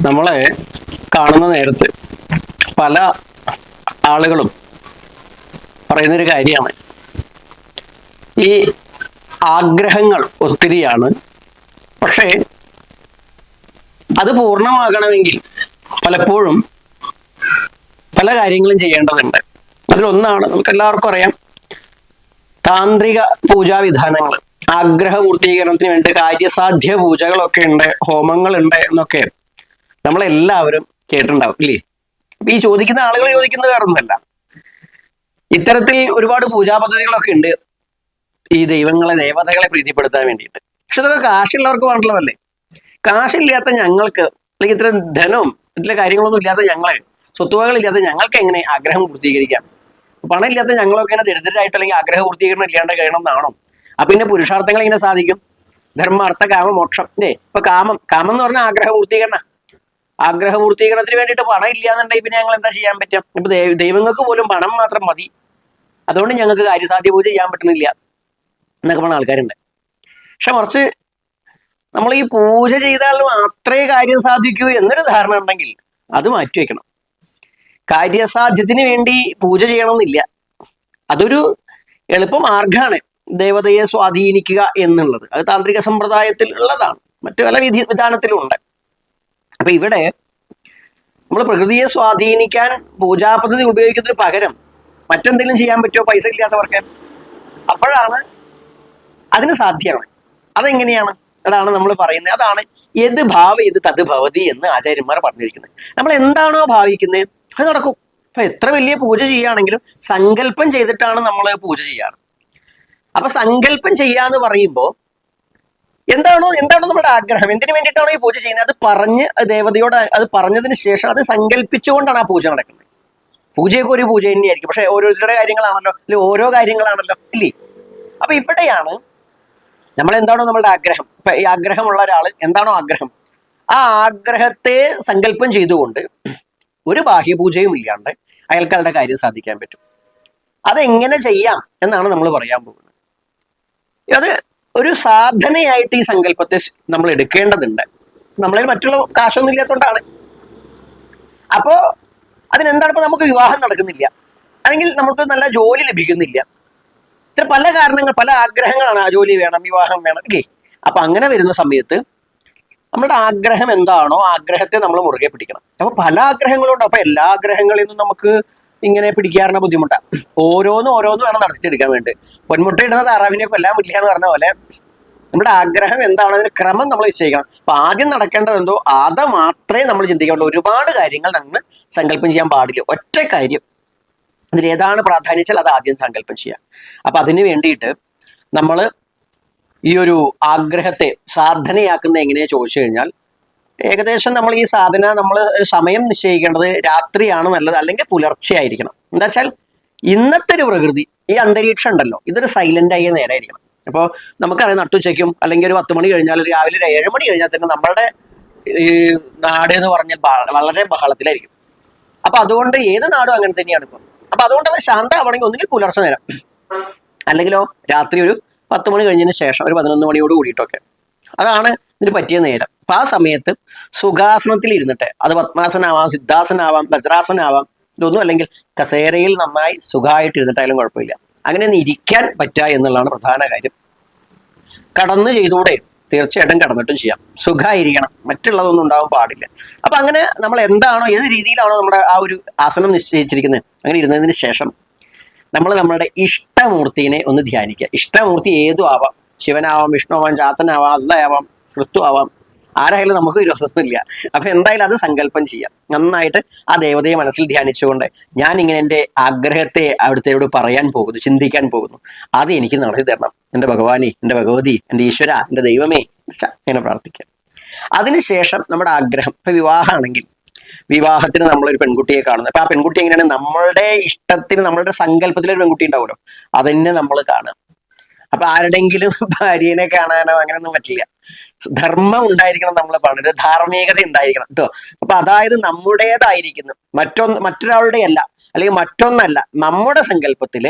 നമ്മളെ കാണുന്ന നേരത്ത് പല ആളുകളും പറയുന്നൊരു കാര്യമാണ്. ഈ ആഗ്രഹങ്ങൾ ഒത്തിരിയാണ്. പക്ഷേ അത് പൂർണമാകണമെങ്കിൽ പലപ്പോഴും പല കാര്യങ്ങളും ചെയ്യേണ്ടതുണ്ട്. അതിലൊന്നാണ് നമുക്ക് എല്ലാവർക്കും അറിയാം താന്ത്രിക പൂജാവിധാനങ്ങൾ ആഗ്രഹ പൂർത്തീകരണത്തിന് വേണ്ടി കാര്യസാധ്യ പൂജകളൊക്കെ ഉണ്ട് ഹോമങ്ങൾ ഉണ്ട് എന്നൊക്കെ. നമ്മളെല്ലാവരും കേട്ടിട്ടുണ്ടാവും ഇല്ലേ? അപ്പൊ ഈ ചോദിക്കുന്ന ആളുകൾ ചോദിക്കുന്നത് വേറൊന്നുമല്ല. ഇത്തരത്തിൽ ഒരുപാട് പൂജാ പദ്ധതികളൊക്കെ ഉണ്ട് ഈ ദൈവങ്ങളെ ദേവതകളെ പ്രീതിപ്പെടുത്താൻ വേണ്ടിയിട്ട്. പക്ഷെ ഇതൊക്കെ കാശുള്ളവർക്ക് വേണ്ടതല്ലേ കാശില്ലാത്ത ഞങ്ങൾക്ക് അല്ലെങ്കിൽ ഇത്തരം ധനവും ഇതിലെ കാര്യങ്ങളൊന്നും ഇല്ലാത്ത ഞങ്ങളെ സ്വത്തുവകളില്ലാത്ത ഞങ്ങൾക്ക് എങ്ങനെ ആഗ്രഹം പൂർത്തീകരിക്കാം? പണം ഇല്ലാത്ത ഞങ്ങളൊക്കെ ഇങ്ങനെ ദരിദ്രരായിട്ട് അല്ലെങ്കിൽ ആഗ്രഹ പൂർത്തീകരണം ഇല്ലാണ്ട് കഴിയണം എന്നാണോ? അപ്പൊ പിന്നെ പുരുഷാർത്ഥങ്ങൾ ഇങ്ങനെ സാധിക്കും. ധർമ്മ അർത്ഥ കാമ മോക്ഷം അല്ലേ ഇപ്പൊ കാമം കാമം എന്ന് പറഞ്ഞാൽ ആഗ്രഹ പൂർത്തീകരണ. ആഗ്രഹ പൂർത്തീകരണത്തിന് വേണ്ടിയിട്ട് പണം ഇല്ല എന്നുണ്ടെങ്കിൽ പിന്നെ ഞങ്ങൾ എന്താ ചെയ്യാൻ പറ്റും ഇപ്പൊ ദൈവങ്ങൾക്ക് പോലും പണം മാത്രം മതി. അതുകൊണ്ട് ഞങ്ങൾക്ക് കാര്യസാധ്യ പൂജ ചെയ്യാൻ പറ്റുന്നില്ല എന്നൊക്കെ പറഞ്ഞ ആൾക്കാരുണ്ട്. പക്ഷെ മറിച്ച് നമ്മൾ ഈ പൂജ ചെയ്താൽ മാത്രമേ കാര്യം സാധിക്കൂ എന്നൊരു ധാരണ ഉണ്ടെങ്കിൽ അത് മാറ്റി വെക്കണം. കാര്യസാധ്യത്തിന് വേണ്ടി പൂജ ചെയ്യണമെന്നില്ല. അതൊരു എളുപ്പ മാർഗമാണ് ദേവതയെ സ്വാധീനിക്കുക എന്നുള്ളത്. അത് താന്ത്രിക സമ്പ്രദായത്തിൽ ഉള്ളതാണ്. മറ്റു പല വിധി വിധാനത്തിലും ഉണ്ട്. അപ്പൊ ഇവിടെ നമ്മൾ പ്രകൃതിയെ സ്വാധീനിക്കാൻ പൂജാപദ്ധതി ഉപയോഗിക്കുന്നതിന് പകരം മറ്റെന്തെങ്കിലും ചെയ്യാൻ പറ്റുമോ? പൈസ ഇല്ലാത്തവർക്ക്. അപ്പോഴാണ് അതിന് സാധ്യമാണ്. അതെങ്ങനെയാണ്? അതാണ് നമ്മൾ പറയുന്നത്. അതാണ് ഏത് ഭാവ ഏത് തത് ഭവതി എന്ന് ആചാര്യന്മാർ പറഞ്ഞിരിക്കുന്നത്. നമ്മൾ എന്താണോ ഭാവിക്കുന്നത്? അത് നടക്കും. അപ്പൊ എത്ര വലിയ പൂജ ചെയ്യുകയാണെങ്കിലും സങ്കല്പം ചെയ്തിട്ടാണ് നമ്മൾ പൂജ ചെയ്യാറ് അപ്പൊ സങ്കല്പം ചെയ്യാന്ന് പറയുമ്പോൾ എന്താണോ എന്താണോ നമ്മുടെ ആഗ്രഹം. എന്തിനു വേണ്ടിയിട്ടാണോ ഈ പൂജ ചെയ്യുന്നത്? അത് പറഞ്ഞ് ദേവതയോട് അത് പറഞ്ഞതിന് ശേഷം അത് സങ്കല്പിച്ചുകൊണ്ടാണ് ആ പൂജ നടക്കുന്നത്. പൂജയൊക്കെ ഒരു പൂജ തന്നെയായിരിക്കും. പക്ഷെ ഓരോരുത്തരുടെ കാര്യങ്ങളാണല്ലോ അല്ലെ ഓരോ കാര്യങ്ങളാണല്ലോ ഇല്ലേ? അപ്പൊ ഇവിടെയാണ് നമ്മൾ എന്താണോ നമ്മളുടെ ആഗ്രഹം. ഇപ്പൊ ഈ ആഗ്രഹമുള്ള ഒരാൾ എന്താണോ ആഗ്രഹം? ആ ആഗ്രഹത്തെ സങ്കല്പം ചെയ്തുകൊണ്ട് ഒരു ബാഹ്യപൂജയും ഇല്ലാണ്ട് അയാൾക്കാരുടെ കാര്യം സാധിക്കാൻ പറ്റും. അതെങ്ങനെ ചെയ്യാം എന്നാണ് നമ്മൾ പറയാൻ പോകുന്നത്. അത് ഒരു സാധനയായിട്ട് ഈ സങ്കല്പത്തെ നമ്മൾ എടുക്കേണ്ടതുണ്ട്. നമ്മളിൽ മറ്റുള്ള കാശൊന്നും ഇല്ലാത്തതുകൊണ്ടാണ് അപ്പോ അതിനെന്താണ് ഇപ്പൊ നമുക്ക് വിവാഹം നടക്കുന്നില്ല. അല്ലെങ്കിൽ നമുക്ക് നല്ല ജോലി ലഭിക്കുന്നില്ല. ഇത്ര പല കാരണങ്ങൾ പല ആഗ്രഹങ്ങളാണ് ആ ജോലി വേണം വിവാഹം വേണം ഇല്ലേ അപ്പൊ അങ്ങനെ വരുന്ന സമയത്ത് നമ്മുടെ ആഗ്രഹം എന്താണോ ആഗ്രഹത്തെ നമ്മൾ മുറുകെ പിടിക്കണം. അപ്പൊ പല ആഗ്രഹങ്ങളുണ്ട്. അപ്പൊ എല്ലാ ആഗ്രഹങ്ങളിൽ നിന്നും നമുക്ക് ഇങ്ങനെ പിടിക്കാറുള്ള ബുദ്ധിമുട്ടാണ് ഓരോന്നും ഓരോന്നും വേണം നടത്തിച്ചെടുക്കാൻ വേണ്ടി പൊന്മുട്ട ഇടുന്ന താറാവിനെ കൊല്ലാൻ പറ്റില്ല എന്ന് പറഞ്ഞ പോലെ നമ്മുടെ ആഗ്രഹം എന്താണ് അതിന് ക്രമം നമ്മൾ നിശ്ചയിക്കണം. അപ്പൊ ആദ്യം നടക്കേണ്ടത് എന്തോ അത് മാത്രമേ നമ്മൾ ചിന്തിക്കാവുള്ളൂ. ഒരുപാട് കാര്യങ്ങൾ നമ്മൾ സങ്കല്പം ചെയ്യാൻ പാടില്ല. ഒറ്റ കാര്യം. അതിൽ ഏതാണ് പ്രാധാന്യച്ചാൽ അത് ആദ്യം സങ്കല്പം ചെയ്യാം. അപ്പൊ അതിന് വേണ്ടിയിട്ട് നമ്മൾ ഈ ഒരു ആഗ്രഹത്തെ സാധനയാക്കുന്ന എങ്ങനെയാ ചോദിച്ചു കഴിഞ്ഞാൽ ഏകദേശം നമ്മൾ ഈ സാധന നമ്മൾ സമയം നിശ്ചയിക്കേണ്ടത് രാത്രിയാണ് നല്ലത് അല്ലെങ്കിൽ പുലർച്ചെ ആയിരിക്കണം എന്താ വെച്ചാൽ ഇന്നത്തെ ഒരു പ്രകൃതി ഈ അന്തരീക്ഷം ഉണ്ടല്ലോ ഇതൊരു സൈലന്റ് ആയ നേരമായിരിക്കണം അപ്പോൾ നമുക്കറിയാം നട്ടുച്ചയ്ക്കും അല്ലെങ്കിൽ ഒരു പത്ത് മണി കഴിഞ്ഞാൽ രാവിലെ ഒരു ഏഴ് മണി കഴിഞ്ഞാൽ തന്നെ നമ്മളുടെ ഈ നാട് എന്ന് പറഞ്ഞാൽ വളരെ ബഹളത്തിലായിരിക്കും. അപ്പൊ അതുകൊണ്ട് ഏത് നാടും അങ്ങനെ തന്നെയാണ് ഇപ്പം. അപ്പൊ അതുകൊണ്ട് അത് ശാന്തമാവണമെങ്കിൽ ഒന്നുകിൽ പുലർച്ചെ നേരം. അല്ലെങ്കിലോ രാത്രി ഒരു പത്ത് മണി കഴിഞ്ഞതിന് ശേഷം ഒരു പതിനൊന്ന് മണിയോട് കൂടിയിട്ടൊക്കെ. അതാണ് ഇതിന് പറ്റിയ നേരം. അപ്പൊ ആ സമയത്ത് സുഖാസനത്തിൽ ഇരുന്നിട്ട് അത് പത്മാസനാവാം സിദ്ധാസനാവാം വജ്രാസനാവാം ഇതൊന്നും അല്ലെങ്കിൽ കസേരയിൽ നന്നായി സുഖമായിട്ട് ഇരുന്നിട്ടായാലും കുഴപ്പമില്ല. അങ്ങനെ ഒന്ന് ഇരിക്കാൻ പറ്റുക എന്നുള്ളതാണ് പ്രധാന കാര്യം. കടന്ന് ചെയ്തുകൂടെ തീർച്ചയായിട്ടും കടന്നിട്ടും ചെയ്യാം. സുഖമായിരിക്കണം. മറ്റുള്ളതൊന്നും ഉണ്ടാവാൻ പാടില്ല. അപ്പൊ അങ്ങനെ നമ്മൾ എന്താണോ ഏത് രീതിയിലാണോ നമ്മുടെ ആ ഒരു ആസനം നിശ്ചയിച്ചിരിക്കുന്നത് അങ്ങനെ ഇരുന്നതിന് ശേഷം നമ്മൾ നമ്മുടെ ഇഷ്ടമൂർത്തിനെ ഒന്ന് ധ്യാനിക്കുക. ഇഷ്ടമൂർത്തി ഏതും ആവാം. ശിവനാവാം വിഷ്ണുവാം ചാത്തനാവാം അല്ലയാവാം ക്രിസ്തു ആവാം ആരായാലും നമുക്ക് വിരോധമൊന്നുമില്ല അപ്പൊ എന്തായാലും അത് സങ്കല്പം ചെയ്യാം. നന്നായിട്ട് ആ ദേവതയെ മനസ്സിൽ ധ്യാനിച്ചുകൊണ്ട് ഞാൻ ഇങ്ങനെ എന്റെ ആഗ്രഹത്തെ അവിടുത്തെയോട് പറയാൻ പോകുന്നു ചിന്തിക്കാൻ പോകുന്നു. അത് എനിക്ക് നടത്തി തരണം. എന്റെ ഭഗവാനെ എന്റെ ഭഗവതി എന്റെ ഈശ്വര എന്റെ ദൈവമേ ഇങ്ങനെ പ്രാർത്ഥിക്കാം. അതിനുശേഷം നമ്മുടെ ആഗ്രഹം ഇപ്പൊ വിവാഹമാണെങ്കിൽ വിവാഹത്തിന് നമ്മളൊരു പെൺകുട്ടിയെ കാണുന്നത്. അപ്പൊ ആ പെൺകുട്ടി എങ്ങനെയാണ്? നമ്മളുടെ ഇഷ്ടത്തിന് നമ്മളുടെ സങ്കല്പത്തിലൊരു പെൺകുട്ടി ഉണ്ടാവുമല്ലോ. അതന്നെ നമ്മൾ കാണുക. അപ്പൊ ആരുടെങ്കിലും ഭാര്യനെ കാണാനോ അങ്ങനെയൊന്നും പറ്റില്ല. ധർമ്മം ഉണ്ടായിരിക്കണം നമ്മൾ പറഞ്ഞത് ധാർമ്മികത ഉണ്ടായിരിക്കണം കേട്ടോ അപ്പൊ അതായത് നമ്മുടേതായിരിക്കുന്നു. മറ്റൊന്ന് മറ്റൊരാളുടെ അല്ല അല്ലെങ്കിൽ മറ്റൊന്നല്ല നമ്മുടെ സങ്കല്പത്തിൽ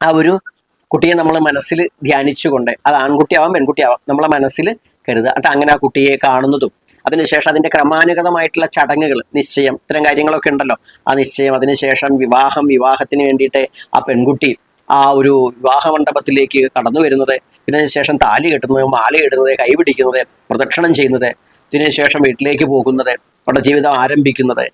ആ ഒരു കുട്ടിയെ നമ്മൾ മനസ്സിൽ ധ്യാനിച്ചുകൊണ്ട് അത് ആൺകുട്ടിയാവാം പെൺകുട്ടിയാവാം നമ്മളെ മനസ്സിൽ കരുതുക എന്നിട്ട് അങ്ങനെ ആ കുട്ടിയെ കാണുന്നതും അതിനുശേഷം അതിന്റെ ക്രമാനുഗതമായിട്ടുള്ള ചടങ്ങുകൾ നിശ്ചയം ഇത്തരം കാര്യങ്ങളൊക്കെ ഉണ്ടല്ലോ. ആ നിശ്ചയം അതിനുശേഷം വിവാഹം വിവാഹത്തിന് വേണ്ടിയിട്ട് ആ പെൺകുട്ടി ആ ഒരു വിവാഹ മണ്ഡപത്തിലേക്ക് കടന്നു വരുന്നത് ഇതിനുശേഷം ശേഷം താലി കെട്ടുന്നത് മാല ഇടുന്നത് കൈപിടിക്കുന്നത് പ്രദക്ഷിണം ചെയ്യുന്നത് ഇതിനുശേഷം വീട്ടിലേക്ക് പോകുന്നത് അവിടെ ജീവിതം ആരംഭിക്കുന്നത്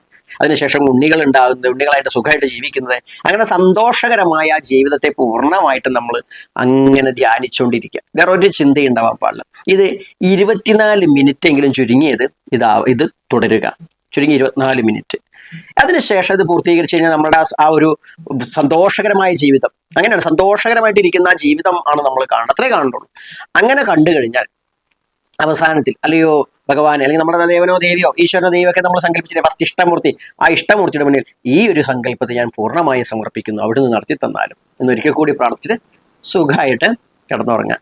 അതിനുശേഷം ഉണ്ണികൾ ഉണ്ടാകുന്നത് ഉണ്ണികളായിട്ട് സുഖമായിട്ട് ജീവിക്കുന്നത്. അങ്ങനെ സന്തോഷകരമായ ജീവിതത്തെ പൂർണമായിട്ട് നമ്മൾ അങ്ങനെ ധ്യാനിച്ചുകൊണ്ടിരിക്കുക വേറെ ഒരു ചിന്തയുണ്ടാവാൻ പാടില്ല. ഇത് ഇരുപത്തിനാല് മിനിറ്റ് എങ്കിലും ചുരുങ്ങിയത് ഇതാ ഇത് തുടരുക. ചുരുങ്ങി ഇരുപത്തിനാല് മിനിറ്റ് അതിനുശേഷം ഇത് പൂർത്തീകരിച്ച് കഴിഞ്ഞാൽ നമ്മുടെ ആ- ഒരു സന്തോഷകരമായ ജീവിതം. അങ്ങനെയാണ്. സന്തോഷകരമായിട്ടിരിക്കുന്ന ജീവിതം ആണ് നമ്മൾ കാണുന്നത് അത്രേ കാണുള്ളൂ അങ്ങനെ കണ്ടു കഴിഞ്ഞാൽ അവസാനത്തിൽ അല്ലയോ ഭഗവാനെ അല്ലെങ്കിൽ നമ്മുടെ ദേവനോ ദേവിയോ ഈശ്വരനോ ദേവിയൊക്കെ നമ്മൾ സങ്കല്പിച്ചില്ലേ? ഫസ്റ്റ് ഇഷ്ടമൂർത്തി. ആ ഇഷ്ടമൂർത്തിയുടെ മുന്നിൽ ഈ ഒരു സങ്കല്പത്തെ ഞാൻ പൂർണമായി സമർപ്പിക്കുന്നു. അവിടുന്ന് നടത്തി തന്നാലും എന്നൊരിക്കൽ കൂടി പ്രാർത്ഥിച്ചിട്ട് സുഖമായിട്ട് കിടന്നുറങ്ങാം.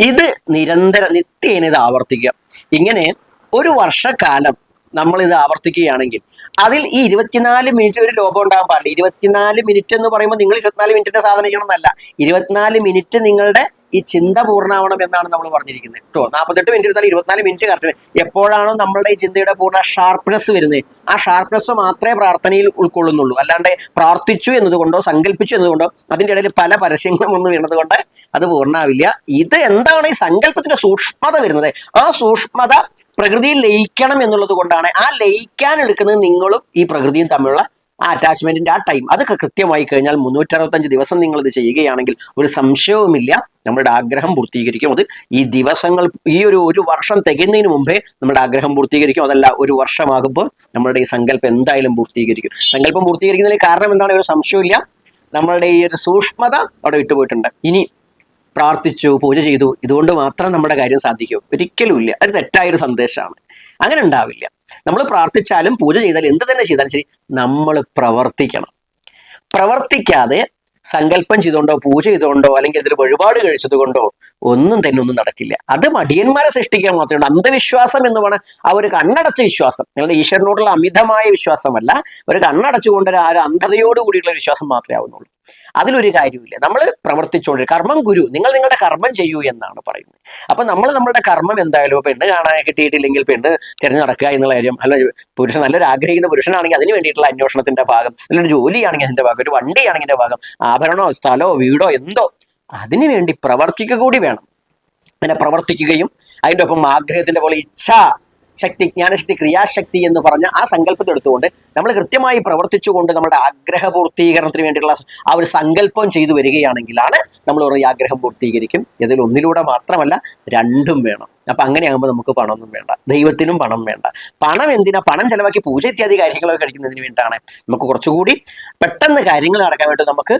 ഇത് നിരന്തരം നിത്യേന ഇത് ആവർത്തിക്കുക. ഇങ്ങനെ ഒരു വർഷക്കാലം നമ്മൾ ഇത് ആവർത്തിക്കുകയാണെങ്കിൽ അതിൽ ഈ ഇരുപത്തിനാല് മിനിറ്റ് ഒരു ലോപം ഉണ്ടാകാൻ പാടില്ല. ഇരുപത്തിനാല് മിനിറ്റ് എന്ന് പറയുമ്പോൾ നിങ്ങൾ ഇരുപത്തിനാല് മിനിറ്റിന്റെ സാധനം ചെയ്യണമെന്നല്ല. ഇരുപത്തിനാല് മിനിറ്റ് നിങ്ങളുടെ ഈ ചിന്ത പൂർണമാവണം എന്നാണ് നമ്മൾ പറഞ്ഞിരിക്കുന്നത്. കേട്ടോ? നാൽപ്പത്തെട്ട് മിനിറ്റ് എടുത്താൽ ഇരുപത്തിനാല് മിനിറ്റ് കറക്റ്റ് എപ്പോഴാണോ നമ്മളുടെ ഈ ചിന്തയുടെ പൂർണ ഷാർപ്നെസ് വരുന്നത് ആ ഷാർപ്നെസ് മാത്രമേ പ്രാർത്ഥനയിൽ ഉൾക്കൊള്ളുന്നുള്ളൂ. അല്ലാണ്ട് പ്രാർത്ഥിച്ചു എന്നതുകൊണ്ടോ സങ്കല്പിച്ചു എന്നതുകൊണ്ടോ അതിന്റെ ഇടയിൽ പല പരസ്യങ്ങളും ഒന്നും വീണത് കൊണ്ട് അത് പൂർണമാവില്ല. ഇത് എന്താണ് ഈ സങ്കല്പത്തിന്റെ സൂക്ഷ്മത വരുന്നത്? ആ സൂക്ഷ്മത പ്രകൃതിയിൽ ലയിക്കണം എന്നുള്ളത് കൊണ്ടാണ് ആ ലയിക്കാൻ എടുക്കുന്നത് നിങ്ങളും ഈ പ്രകൃതിയും തമ്മിലുള്ള ആ അറ്റാച്ച്മെന്റിന്റെ ആ ടൈം അതൊക്കെ കൃത്യമായി കഴിഞ്ഞാൽ മുന്നൂറ്ററുപത്തഞ്ച് ദിവസം നിങ്ങൾ ഇത് ചെയ്യുകയാണെങ്കിൽ ഒരു സംശയവുമില്ല. നമ്മുടെ ആഗ്രഹം പൂർത്തീകരിക്കും. അത് ഈ ദിവസങ്ങൾ ഈ ഒരു ഒരു വർഷം തികയുന്നതിന് മുമ്പേ നമ്മുടെ ആഗ്രഹം പൂർത്തീകരിക്കും. അതല്ല ഒരു വർഷമാകുമ്പോൾ നമ്മളുടെ ഈ സങ്കല്പം എന്തായാലും പൂർത്തീകരിക്കും. സങ്കല്പം പൂർത്തീകരിക്കുന്നതിന് കാരണം എന്താണ്? ഒരു സംശയമില്ല നമ്മളുടെ ഈ ഒരു സൂക്ഷ്മത അവിടെ വിട്ടുപോയിട്ടുണ്ട് ഇനി പ്രാർത്ഥിച്ചു പൂജ ചെയ്തു. ഇതുകൊണ്ട് മാത്രം നമ്മുടെ കാര്യം സാധിക്കും. ഒരിക്കലും ഇല്ല. അത് തെറ്റായൊരു സന്ദേശമാണ്. അങ്ങനെ ഉണ്ടാവില്ല. നമ്മൾ പ്രാർത്ഥിച്ചാലും പൂജ ചെയ്താലും എന്ത് തന്നെ ചെയ്താലും ശരി നമ്മൾ പ്രവർത്തിക്കണം. പ്രവർത്തിക്കാതെ സങ്കല്പം ചെയ്തുകൊണ്ടോ പൂജ ചെയ്തുകൊണ്ടോ അല്ലെങ്കിൽ ഇതിൽ വഴിപാട് കഴിച്ചത് കൊണ്ടോ ഒന്നും തന്നെ ഒന്നും നടക്കില്ല. അത് മടിയന്മാരെ സൃഷ്ടിക്കാൻ മാത്രമേ ഉള്ളൂ അന്ധവിശ്വാസം എന്ന് പറഞ്ഞാൽ ആ ഒരു കണ്ണടച്ച വിശ്വാസം. നിങ്ങളുടെ ഈശ്വരനോടുള്ള അമിതമായ വിശ്വാസമല്ല. ഒരു കണ്ണടച്ചുകൊണ്ട് ഒരു ആ ഒരു അന്ധതയോട് കൂടിയുള്ള ഒരു വിശ്വാസം മാത്രമേ ആവുന്നുള്ളൂ. അതിലൊരു കാര്യമില്ല നമ്മൾ പ്രവർത്തിച്ചോളൂ. കർമ്മം ഗുരു. നിങ്ങൾ നിങ്ങളുടെ കർമ്മം ചെയ്യൂ എന്നാണ് പറയുന്നത്. അപ്പൊ നമ്മൾ നമ്മുടെ കർമ്മം എന്തായാലും പെണ്ണ് കാണാൻ കിട്ടിയിട്ടില്ലെങ്കിൽ പെണ്ണ് തിരഞ്ഞു നടക്കുക എന്നുള്ള കാര്യം അല്ല പുരുഷൻ നല്ലൊരു ആഗ്രഹിക്കുന്ന പുരുഷനാണെങ്കിൽ അതിന് വേണ്ടിയിട്ടുള്ള അന്വേഷണത്തിന്റെ ഭാഗം നല്ലൊരു ജോലിയാണെങ്കിൽ അതിന്റെ ഭാഗം ഒരു വണ്ടിയാണെങ്കിൽ അതിന്റെ ഭാഗം ആഭരണമോ സ്ഥലമോ വീടോ എന്തോ അതിനു വേണ്ടി പ്രവർത്തിക്കുക കൂടി വേണം. അങ്ങനെ പ്രവർത്തിക്കുകയും അതിന്റെ ഒപ്പം ആഗ്രഹത്തിന്റെ പോലെ ഇച്ഛ ശക്തി ജ്ഞാനശക്തി ക്രിയാശക്തി എന്ന് പറഞ്ഞ ആ സങ്കല്പത്തെ എടുത്തുകൊണ്ട് നമ്മൾ കൃത്യമായി പ്രവർത്തിച്ചുകൊണ്ട് നമ്മുടെ ആഗ്രഹ പൂർത്തീകരണത്തിന് വേണ്ടിയിട്ടുള്ള ആ ഒരു സങ്കല്പം ചെയ്തു വരികയാണെങ്കിലാണ് നമ്മൾ ഈ ആഗ്രഹം പൂർത്തീകരിക്കും. ഇതിൽ ഒന്നിലൂടെ മാത്രമല്ല രണ്ടും വേണം. അപ്പൊ അങ്ങനെയാകുമ്പോൾ നമുക്ക് പണമൊന്നും വേണ്ട. ദൈവത്തിനും പണം വേണ്ട. പണം എന്തിനാ? പണം ചെലവാക്കി പൂജ ഇത്യാദി കാര്യങ്ങളൊക്കെ കഴിക്കുന്നതിന് വേണ്ടിയിട്ടാണ് നമുക്ക് കുറച്ചുകൂടി പെട്ടെന്ന് കാര്യങ്ങൾ നടക്കാൻ വേണ്ടി നമുക്ക്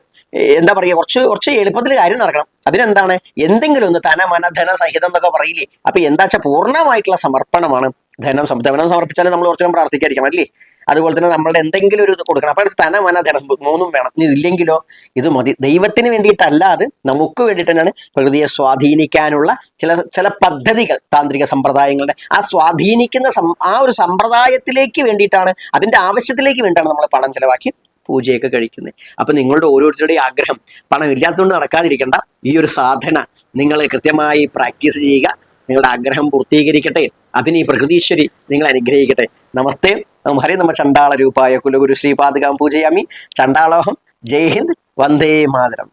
എന്താ പറയുക കുറച്ച് കുറച്ച് എളുപ്പത്തിൽ കാര്യം നടക്കണം. അതിനെന്താണ്? എന്തെങ്കിലും ഒന്ന് തന മന ധന സഹിതം എന്നൊക്കെ പറയില്ലേ? അപ്പൊ എന്താ വെച്ചാൽ പൂർണമായിട്ടുള്ള സമർപ്പണമാണ്. ധനം ധനം സമർപ്പിച്ചാലും നമ്മൾ കുറച്ചും പ്രാർത്ഥിക്കാതിരിക്കണം അല്ലേ? അതുപോലെ തന്നെ നമ്മളുടെ എന്തെങ്കിലും ഒരു ഇത് കൊടുക്കണം. അപ്പൊ സ്ഥലം വേണം ധനം മൂന്നും വേണം. ഇനി ഇല്ലെങ്കിലോ ഇത് മതി. ദൈവത്തിന് വേണ്ടിയിട്ടല്ല അത്. നമുക്ക് വേണ്ടിയിട്ട് തന്നെയാണ് പ്രകൃതിയെ സ്വാധീനിക്കാനുള്ള ചില ചില പദ്ധതികൾ താന്ത്രിക സമ്പ്രദായങ്ങളുടെ. ആ സ്വാധീനിക്കുന്ന ആ ഒരു സമ്പ്രദായത്തിലേക്ക് വേണ്ടിയിട്ടാണ് അതിന്റെ ആവശ്യത്തിലേക്ക് വേണ്ടിയിട്ടാണ് നമ്മൾ പണം ചിലവാക്കി പൂജയൊക്കെ കഴിക്കുന്നത് അപ്പൊ നിങ്ങളുടെ ഓരോരുത്തരുടെയും ആഗ്രഹം പണം ഇല്ലാത്തതുകൊണ്ട് നടക്കാതിരിക്കേണ്ട. ഈ ഒരു സാധന നിങ്ങൾ കൃത്യമായി പ്രാക്ടീസ് ചെയ്യുക. നിങ്ങളുടെ ആഗ്രഹം പൂർത്തീകരിക്കട്ടെ. അതിന് ഈ പ്രകൃതീശ്വരി നിങ്ങൾ അനുഗ്രഹിക്കട്ടെ. നമസ്തേ. നമ ഹരേ നമ ചണ്ടാള രൂപായ കുലഗുരു ശ്രീപാദകാം പൂജയാമി. ചണ്ടാളോഹം ജയ് ഹിന്ദ്. വന്ദേ മാതരം.